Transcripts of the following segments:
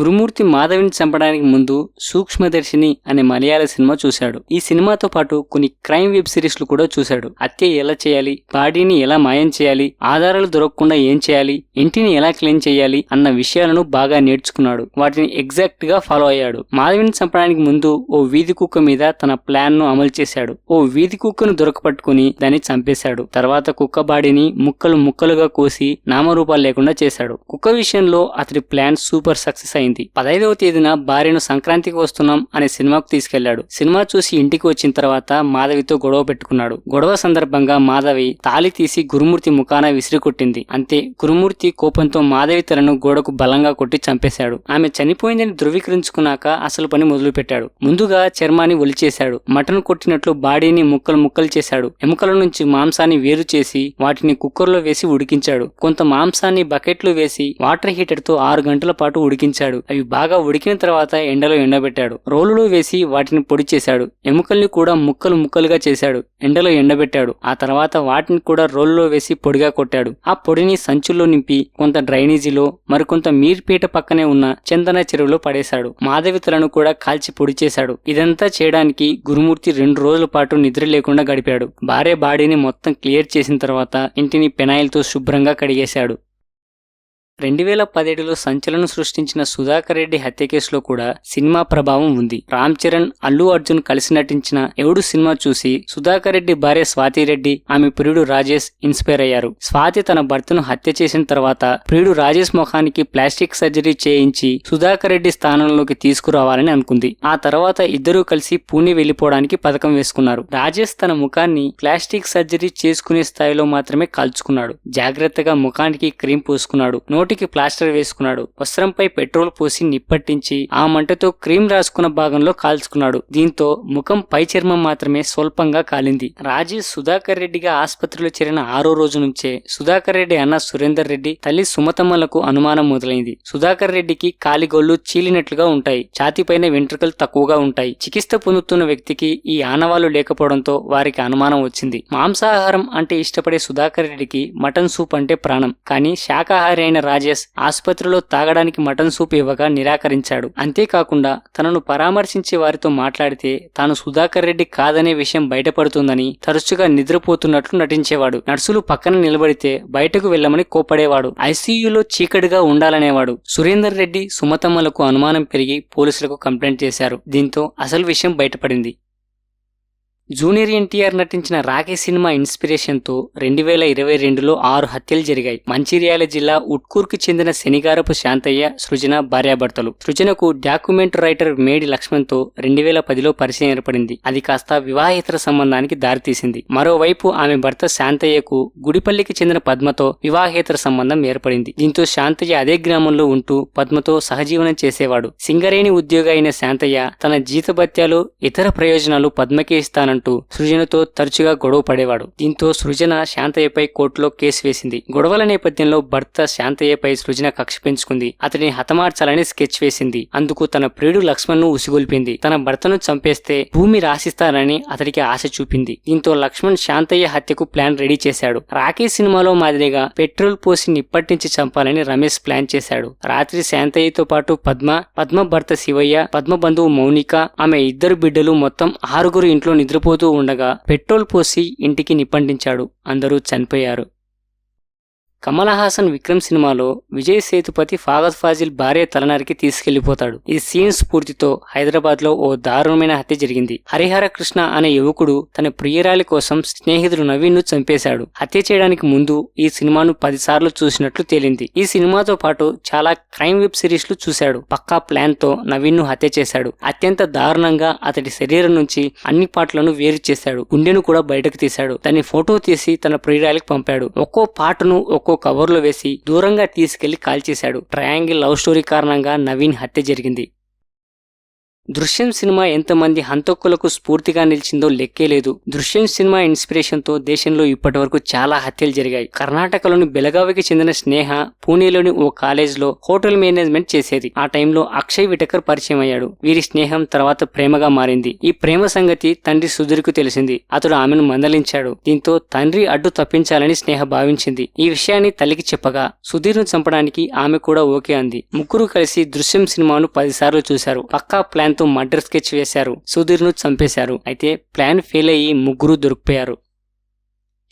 గురుమూర్తి మాధవిని చంపడానికి ముందు సూక్ష్మదర్శిని అనే మలయాళ సినిమా చూశాడు. ఈ సినిమాతో పాటు కొన్ని క్రైమ్ వెబ్ సిరీస్లు కూడా చూశాడు. హత్య ఎలా చేయాలి? బాడీని ఎలా మాయం చేయాలి? ఆధారాలు దొరకకుండా ఏం చేయాలి? ఇంటిని ఎలా క్లీన్ చేయాలి? అన్న విషయాలను బాగా నేర్చుకున్నాడు. వాటిని ఎగ్జాక్ట్గా ఫాలో అయ్యాడు. మాధవిని చంపడానికి ముందు ఓ వీధి కుక్క మీద తన ప్లాన్ను అమలు చేశాడు. ఓ వీధి కుక్కను దొరకపట్టుకుని దాన్ని చంపేశాడు. తర్వాత కుక్క బాడీని ముక్కలు ముక్కలుగా కోసి నామరూపాలు లేకుండా చేశాడు. కుక్క విషయంలో అతడి ప్లాన్ సూపర్ సక్సెస్ అయింది. పదైదవ తేదీన భార్యను సంక్రాంతికి వస్తున్నాం అనే సినిమాకు తీసుకెళ్ళాడు. సినిమా చూసి ఇంటికి వచ్చిన తర్వాత మాధవితో గొడవ పెట్టుకున్నాడు. గొడవ సందర్భంగా మాధవి తాలి తీసి గురుమూర్తి ముఖాన విసిరికొట్టింది. అంతే గురుమూర్తి కోపంతో మాధవి తలను గోడకు బలంగా కొట్టి చంపేశాడు. ఆమె చనిపోయిందని ధృవీకరించుకున్నాక అసలు పని మొదలుపెట్టాడు. ముందుగా చర్మాన్ని ఒలిచేశాడు. మటన్ కొట్టినట్లు బాడీని ముక్కలు ముక్కలు చేశాడు. ఎముకల నుంచి మాంసాన్ని వేరు చేసి వాటిని కుక్కర్లో వేసి ఉడికించాడు. కొంత మాంసాన్ని బకెట్లు వేసి వాటర్ హీటర్తో ఆరు గంటల పాటు ఉడికించాడు. అవి బాగా ఉడికిన తర్వాత ఎండలో ఎండబెట్టాడు. రోలులో వేసి వాటిని పొడి చేశాడు. ఎముకల్ని కూడా ముక్కలు ముక్కలుగా చేశాడు. ఎండలో ఎండబెట్టాడు. ఆ తర్వాత వాటిని కూడా రోల్లో వేసి పొడిగా కొట్టాడు. ఆ పొడిని సంచుల్లో నింపి కొంత డ్రైనేజీలో మరికొంత మీర్పీట పక్కనే ఉన్న చందన చెరువులో పడేశాడు. మాధవితలను కూడా కాల్చి పొడి చేశాడు. ఇదంతా చేయడానికి గురుమూర్తి రెండు రోజుల పాటు నిద్ర లేకుండా గడిపాడు. భార్య బాడీని మొత్తం క్లియర్ చేసిన తర్వాత ఇంటిని పెనాయిల్తో శుభ్రంగా కడిగేశాడు. రెండు వేల పదిహేడులో సంచలనం సృష్టించిన సుధాకర్ రెడ్డి హత్య కేసులో కూడా సినిమా ప్రభావం ఉంది. రామ్ చరణ్ అల్లు అర్జున్ కలిసి నటించిన ఎవడు సినిమా చూసి సుధాకర్ రెడ్డి భార్య స్వాతి రెడ్డి ఆమె ప్రియుడు రాజేష్ ఇన్స్పైర్ అయ్యారు. స్వాతి తన భర్తను హత్య చేసిన తర్వాత ప్రియుడు రాజేష్ ముఖానికి ప్లాస్టిక్ సర్జరీ చేయించి సుధాకర్ రెడ్డి స్థానంలోకి తీసుకురావాలని అనుకుంది. ఆ తర్వాత ఇద్దరూ కలిసి పూణె వెళ్ళిపోవడానికి పథకం వేసుకున్నారు. రాజేష్ తన ముఖాన్ని ప్లాస్టిక్ సర్జరీ చేసుకునే స్థాయిలో మాత్రమే కాల్చుకున్నాడు. జాగ్రత్తగా ముఖానికి క్రీమ్ పూసుకున్నాడు. నోటికి ప్లాస్టర్ వేసుకున్నాడు. వస్త్రంపై పెట్రోల్ పోసి నిప్పట్టించి ఆ మంటతో క్రీమ్ రాసుకున్న భాగంలో కాల్చుకున్నాడు. దీంతో ముఖం పై చర్మం మాత్రమే స్వల్పంగా కాలింది. రాజీవ్ సుధాకర్ రెడ్డిగా ఆసుపత్రిలో చేరిన ఆరో రోజు నుంచే సుధాకర్ రెడ్డి అన్న సురేందర్ రెడ్డి తల్లి సుమతమ్మలకు అనుమానం మొదలైంది. సుధాకర్ రెడ్డికి కాలిగోళ్ళు చీలినట్లుగా ఉంటాయి. ఛాతీపైన వెంట్రుకలు తక్కువగా ఉంటాయి. చికిత్స పొందుతున్న వ్యక్తికి ఈ ఆనవాళ్ళు లేకపోవడంతో వారికి అనుమానం వచ్చింది. మాంసాహారం అంటే ఇష్టపడే సుధాకర్ రెడ్డికి మటన్ సూప్ అంటే ప్రాణం. కానీ శాకాహారి అయిన రాజేష్ ఆసుపత్రిలో తాగడానికి మటన్ సూప్ ఇవ్వగా నిరాకరించాడు. అంతేకాకుండా తనను పరామర్శించే వారితో మాట్లాడితే తాను సుధాకర్ రెడ్డి కాదనే విషయం బయటపడుతుందని తరచుగా నిద్రపోతున్నట్లు నటించేవాడు. నర్సులు పక్కన నిలబడితే బయటకు వెళ్ళమని కోపడేవాడు ఐసీయూలో చీకటిగా ఉండాలనేవాడు. సురేందర్ రెడ్డి సుమతమ్మలకు అనుమానం పెరిగి పోలీసులకు కంప్లైంట్ చేశారు. దీంతో అసలు విషయం బయటపడింది. జూనియర్ ఎన్టీఆర్ నటించిన రాకేష్ సినిమా ఇన్స్పిరేషన్తో రెండు వేల ఇరవై రెండులో ఆరు హత్యలు జరిగాయి. మంచిర్యాల జిల్లా ఉట్కూర్కు చెందిన శనిగారపు శాంతయ్య సృజన భార్యాభర్తలు. సృజనకు డాక్యుమెంట్ రైటర్ మేడి లక్ష్మణ్తో రెండు వేల పదిలో పరిచయం ఏర్పడింది. అది కాస్త వివాహేతర సంబంధానికి దారితీసింది. మరోవైపు ఆమె భర్త శాంతయ్యకు గుడిపల్లికి చెందిన పద్మతో వివాహేతర సంబంధం ఏర్పడింది. దీంతో శాంతయ్య అదే గ్రామంలో ఉంటూ పద్మతో సహజీవనం చేసేవాడు. సింగరేణి ఉద్యోగి అయిన శాంతయ్య తన జీతభత్యాలు ఇతర ప్రయోజనాలు పద్మకే ఇస్తానంటూ సృజనతో తరచుగా గొడవ పడేవాడు. దీంతో సృజన శాంతయ్యపై కోర్టులో కేసు వేసింది. గొడవల నేపథ్యంలో భర్త శాంతయ్యపై సృజన కక్ష పెంచుకుంది. అతడిని హతమార్చాలని స్కెచ్ వేసింది. అందుకు తన ప్రియుడు లక్ష్మణ్ను ఉసిగొల్పింది. తన భర్తను చంపేస్తే భూమి రాసిస్తానని అతడికి ఆశ చూపింది. దీంతో లక్ష్మణ్ శాంతయ్య హత్యకు ప్లాన్ రెడీ చేశాడు. రాకేష్ సినిమాలో మాదిరిగా పెట్రోల్ పోసి నిప్పట్టించి చంపాలని రమేష్ ప్లాన్ చేశాడు. రాత్రి శాంతయ్యతో పాటు పద్మ పద్మ భర్త శివయ్య పద్మ బంధువు మౌనిక ఆమె ఇద్దరు బిడ్డలు మొత్తం ఆరుగురు ఇంట్లో నిద్ర నిద్రపోతూ ఉండగా పెట్రోల్ పోసి ఇంటికి నిప్పంటించాడు అందరూ చనిపోయారు. కమల్ హాసన్ విక్రమ్ సినిమాలో విజయ్ సేతుపతి ఫాగద్ ఫాజిల్ భార్య తలనరికి తీసుకెళ్ళిపోతాడు. ఈ సీన్ స్ఫూర్తితో హైదరాబాద్లో ఓ దారుణమైన హత్య జరిగింది. హరిహర కృష్ణ అనే యువకుడు తన ప్రియురాలి కోసం స్నేహితుడు నవీన్ను చంపేశాడు. హత్య చేయడానికి ముందు ఈ సినిమాను పదిసార్లు చూసినట్లు తేలింది. ఈ సినిమాతో పాటు చాలా క్రైమ్ వెబ్ సిరీస్లు చూశాడు. పక్కా ప్లాన్తో నవీన్ను హత్య చేశాడు. అత్యంత దారుణంగా అతడి శరీరం నుంచి అన్ని పాటలను వేరు చేశాడు. గుండెను కూడా బయటకు తీశాడు. దాన్ని ఫోటో తీసి తన ప్రియురాలికి పంపాడు. ఒక్కో పాటను ఒక్కో కవర్లో వేసి దూరంగా తీసుకెళ్ళి కాల్చేశాడు. ట్రయాంగిల్ లవ్ స్టోరీ కారణంగా నవీన్ హత్య జరిగింది. దృశ్యం సినిమా ఎంతమంది హంతకులకు స్ఫూర్తిగా నిలిచిందో లెక్కే లేదు. దృశ్యం సినిమా ఇన్స్పిరేషన్తో దేశంలో ఇప్పటి వరకు చాలా హత్యలు జరిగాయి. కర్ణాటకలోని బెలగావికి చెందిన స్నేహ పూణేలోని ఓ కాలేజ్లో హోటల్ మేనేజ్మెంట్ చేసేది. ఆ టైంలో అక్షయ్ విటకర్ పరిచయం అయ్యాడు. వీరి స్నేహం తర్వాత ప్రేమగా మారింది. ఈ ప్రేమ సంగతి తండ్రి సుధీర్కు తెలిసింది. అతడు ఆమెను మందలించాడు. దీంతో తండ్రి అడ్డు తప్పించాలని స్నేహ భావించింది. ఈ విషయాన్ని తల్లికి చెప్పగా సుధీర్ను చంపడానికి ఆమె కూడా ఓకే అంది. ముగ్గురు కలిసి దృశ్యం సినిమాను పదిసార్లు చూశారు. పక్కా ప్లాన్ తో మర్డర్ స్కెచ్ వేశారు. సుధీర్ను చంపేశారు. అయితే ప్లాన్ ఫెయిల్ అయ్యి ముగ్గురు దొరికిపోయారు.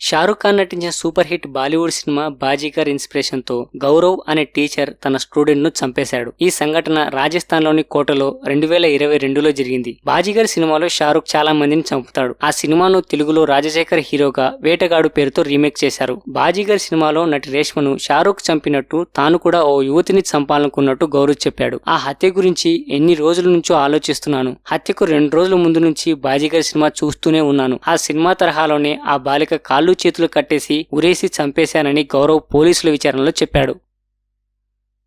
షారుఖ్ ఖాన్ నటించిన super hit Bollywood cinema Baazigar ఇన్స్పిరేషన్తో Gaurav అనే టీచర్ తన స్టూడెంట్ను చంపేశాడు. ఈ సంఘటన రాజస్థాన్లోని కోటలో రెండు వేల ఇరవై రెండులో జరిగింది. బాజీగర్ సినిమాలో షారుఖ్ చాలా మందిని చంపుతాడు. ఆ సినిమాను తెలుగులో రాజశేఖర్ హీరోగా వేటగాడు పేరుతో రీమేక్ చేశారు. బాజీగర్ సినిమాలో నటి రేష్మను షారుఖ్ చంపినట్టు తాను కూడా ఓ యువతిని చంపాలనుకున్నట్టు గౌరవ్ చెప్పాడు. ఆ హత్య గురించి ఎన్ని రోజుల నుంచో ఆలోచిస్తున్నాను. హత్యకు రెండు రోజుల ముందు నుంచి బాజీగర్ సినిమా చూస్తూనే ఉన్నాను. ఆ సినిమా తరహాలోనే ఆ బాలిక కాళ్ళు చేతులు కట్టేసి ఉరేసి చంపేశానని గౌరవ్ పోలీసుల విచారణలో చెప్పాడు.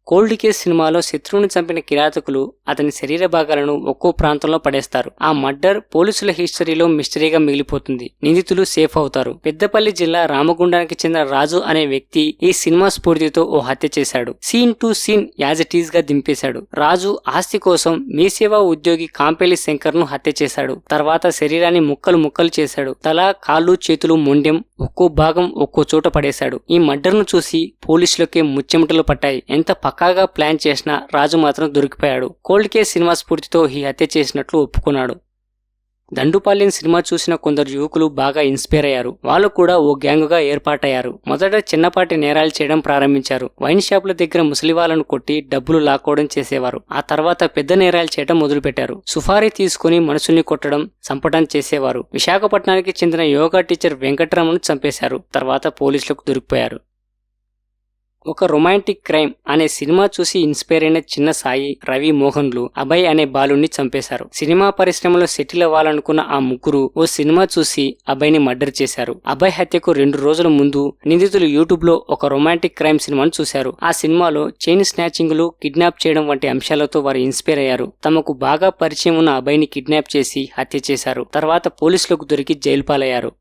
కోల్డ్ కేస్ సినిమాలో శత్రువుని చంపిన కిరాతకులు అతని శరీర భాగాలను ఒక్కో ప్రాంతంలో పడేస్తారు. ఆ మర్డర్ పోలీసుల హిస్టరీలో మిస్టరీగా మిగిలిపోతుంది. నిందితులు సేఫ్ అవుతారు. పెద్దపల్లి జిల్లా రామగుండానికి చెందిన రాజు అనే వ్యక్తి ఈ సినిమా స్ఫూర్తితో ఓ హత్య చేశాడు. Scene to scene as it ఈజ్గా దింపేశాడు. రాజు ఆస్తి కోసం మీ సేవా ఉద్యోగి కాంపేలి శంకర్ను హత్య చేశాడు. తర్వాత శరీరాన్ని ముక్కలు ముక్కలు చేశాడు. తల కాళ్ళు చేతులు మొండెం ఒక్కో భాగం ఒక్కో చోట పడేశాడు. ఈ మర్డర్ను చూసి పోలీసులకే ముచ్చెమటలు పట్టాయి. ఎంత పక్కాగా ప్లాన్ చేసిన రాజు మాత్రం దొరికిపోయాడు. కోల్డ్ కేస్ సినిమా స్ఫూర్తితో ఈ హత్య చేసినట్లు ఒప్పుకున్నాడు. దండుపాలెం సినిమా చూసిన కొందరు యువకులు బాగా ఇన్స్పైర్ అయ్యారు. వాళ్ళు కూడా ఓ గ్యాంగుగా ఏర్పాటయ్యారు. మొదట చిన్నపాటి నేరాలు చేయడం ప్రారంభించారు. వైన్ షాపుల దగ్గర ముసలి వాళ్ళను కొట్టి డబ్బులు లాక్కోవడం చేసేవారు. ఆ తర్వాత పెద్ద నేరాలు చేయడం మొదలుపెట్టారు. సుఫారీ తీసుకుని మనుషుల్ని కొట్టడం చంపడం చేసేవారు. విశాఖపట్నానికి చెందిన యోగా టీచర్ వెంకటరమను చంపేశారు. తర్వాత పోలీసులకు దొరికిపోయారు. ఒక రొమాంటిక్ క్రైమ్ అనే సినిమా చూసి ఇన్స్పైర్ అయిన చిన్న సాయి రవి మోహన్లు అభయ్ అనే బాలుని చంపేశారు. సినిమా పరిశ్రమలో సెటిల్ అవ్వాలనుకున్న ఆ ముగ్గురు ఓ సినిమా చూసి అభయ్ని మర్డర్ చేశారు. అభయ్ హత్యకు రెండు రోజుల ముందు నిందితులు యూట్యూబ్లో ఒక రొమాంటిక్ క్రైమ్ సినిమాను చూశారు. ఆ సినిమాలో చైన్ స్నాచింగ్లు కిడ్నాప్ చేయడం వంటి అంశాలతో వారు ఇన్స్పైర్ అయ్యారు. తమకు బాగా పరిచయం ఉన్న అభయ్ని కిడ్నాప్ చేసి హత్య చేశారు. తర్వాత పోలీసులకు దొరికి జైలు పాలయ్యారు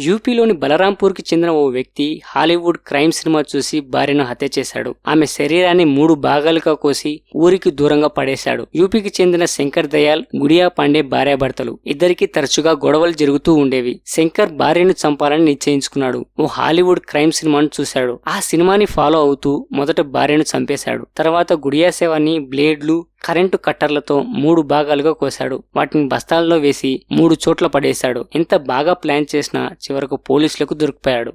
యూపీలోని బలరాంపూర్కి చెందిన ఓ వ్యక్తి హాలీవుడ్ క్రైమ్ సినిమా చూసి భార్యను హత్య చేశాడు. ఆమె శరీరాన్ని మూడు భాగాలుగా కోసి ఊరికి దూరంగా పడేశాడు. యూపీకి చెందిన శంకర్ దయాల్ గుడియా పాండే భార్యాభర్తలు. ఇద్దరికి తరచుగా గొడవలు జరుగుతూ ఉండేవి. శంకర్ భార్యను చంపాలని నిశ్చయించుకున్నాడు. ఓ హాలీవుడ్ క్రైమ్ సినిమాను చూశాడు. ఆ సినిమాని ఫాలో అవుతూ మొదట భార్యను చంపేశాడు. తర్వాత గుడియా సేవాన్ని బ్లేడ్లు కరెంటు కట్టర్లతో మూడు భాగాలుగా కోశాడు. వాటిని బస్తాల్లో వేసి మూడు చోట్ల పడేశాడు. ఎంత బాగా ప్లాన్ చేసినా చివరకు పోలీసులకు దొరికిపోయాడు.